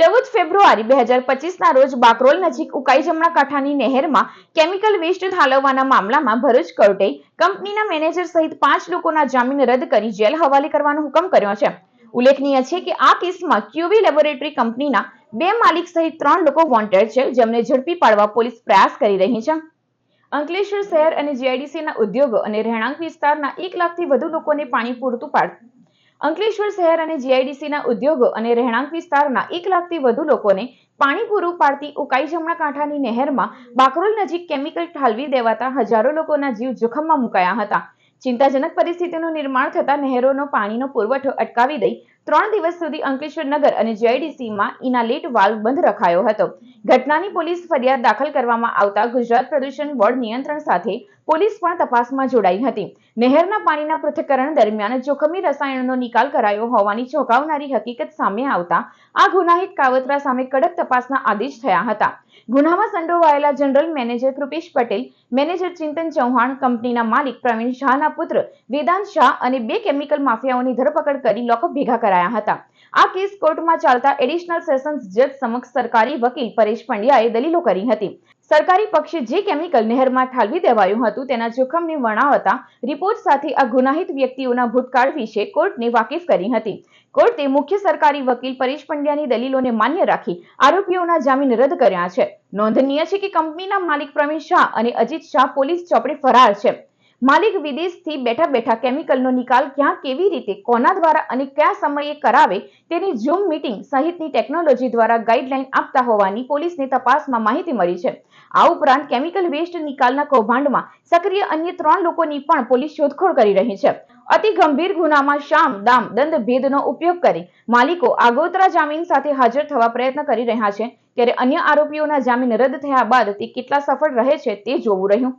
ચૌદ ફેબ્રુઆરી બે હજાર પચીસના રોજ બાકરોલ નજીક ઉકાઈ જમણા કાંઠાની નહેરમાં કેમિકલ વેસ્ટ ઠાલવવાના મામલામાં ભરૂચ કોર્ટે કંપનીના મેનેજર સહિત પાંચ લોકોના જામીન રદ કરી જેલ હવાલે કરવાનો હુકમ કર્યો છે. ઉલ્લેખનીય છે કે આ કેસમાં ક્યુવી લેબોરેટરી કંપનીના બે માલિક સહિત ત્રણ લોકો વોન્ટેડ છે, જેમને ઝડપી પાડવા પોલીસ પ્રયાસ કરી રહી છે. અંકલેશ્વર શહેર અને જીઆઈડીસીના ઉદ્યોગો અને રહેણાંક વિસ્તારના એક લાખથી વધુ લોકોને પાણી પૂરતું પાડ અંકલેશ્વર શહેર અને જીઆઈડીસીના ઉદ્યોગો અને રહેણાંક વિસ્તારના એક લાખથી વધુ લોકોને પાણી પૂરું પાડતી ઉકાઈ જમણા કાંઠાની નહેરમાં બાકરોલ નજીક કેમિકલ ઠાલવી દેવાતા હજારો લોકોના જીવ જોખમમાં મુકાયા હતા. ચિંતાજનક પરિસ્થિતિનું નિર્માણ થતા નહેરોનો પાણીનો પુરવઠો અટકાવી દઈ ત્રણ દિવસ સુધી અંકલેશ્વર નગર અને જીઆઈડીસીમાં ઇનાલેટ વાલ્વ બંધ રખાયો હતો. ઘટનાની પોલીસ ફરિયાદ દાખલ કરવામાં આવતા ગુજરાત પ્રદૂષણ બોર્ડ નિયંત્રણ સાથે પોલીસ પણ તપાસમાં જોડાઈ હતી. નહેરના પાણીના પૃથ્થકરણ દરમિયાન જોખમી રસાયણનો નિકાલ કરાયો હોવાની ચોંકાવનારી હકીકત સામે આવતા આ ગુનાહિત કાવતરા સામે કડક તપાસના આદેશ થયા હતા. ગુનામાં સંડોવાયેલા general manager Kripesh Patel, manager Chintan Chauhan, કંપનીના માલિક પ્રવીણ શાહના પુત્ર વેદાંત શાહ અને બે કેમિકલ માફિયાઓની ધરપકડ કરી લોકઅપ ભેગા કરાયા. હતા. આ કેસ કોર્ટમાં ચાલતા એડિશનલ સેશન્સ જજ સમક્ષ સરકારી વકીલ પરેશ પંડ્યાએ દલીલો કરી હતી. સરકારી પક્ષે જે કેમિકલ નહેરમાં ઠાલવી દેવાયું હતું તેના જોખમને વર્ણવતા રિપોર્ટ સાથે આ ગુનાહિત વ્યક્તિઓના ભૂતકાળ વિશે કોર્ટને વાકેફ કરી હતી. કોર્ટે મુખ્ય સરકારી વકીલ પરેશ પંડ્યાની દલીલોને માન્ય રાખી આરોપીઓના જામીન રદ કર્યા છે. નોંધનીય છે કે કંપનીના માલિક પ્રવીણ શાહ અને અજીત શાહ પોલીસ ચોપડે ફરાર છે. માલિક વિદેશથી બેઠા બેઠા કેમિકલનો નિકાલ ક્યાં કેવી રીતે, કોના દ્વારા અને કયા સમયે કરાવે તેની ઝૂમ મીટિંગ સહિતની ટેકનોલોજી દ્વારા ગાઈડલાઈન આપતા હોવાની પોલીસને તપાસમાં માહિતી મળી છે. આ ઉપરાંત કેમિકલ વેસ્ટ નિકાલના કૌભાંડમાં સક્રિય અન્ય ત્રણ લોકોની પણ પોલીસ શોધખોળ કરી રહી છે. અતિ ગંભીર ગુનામાં શામ, દામ, દંડ, ભેદનો ઉપયોગ કરી માલિકો આગોતરા જામીન સાથે હાજર થવા પ્રયત્ન કરી રહ્યા છે, ત્યારે અન્ય આરોપીઓના જામીન રદ થયા બાદ તે કેટલા સફળ રહે છે તે જોવું રહ્યું.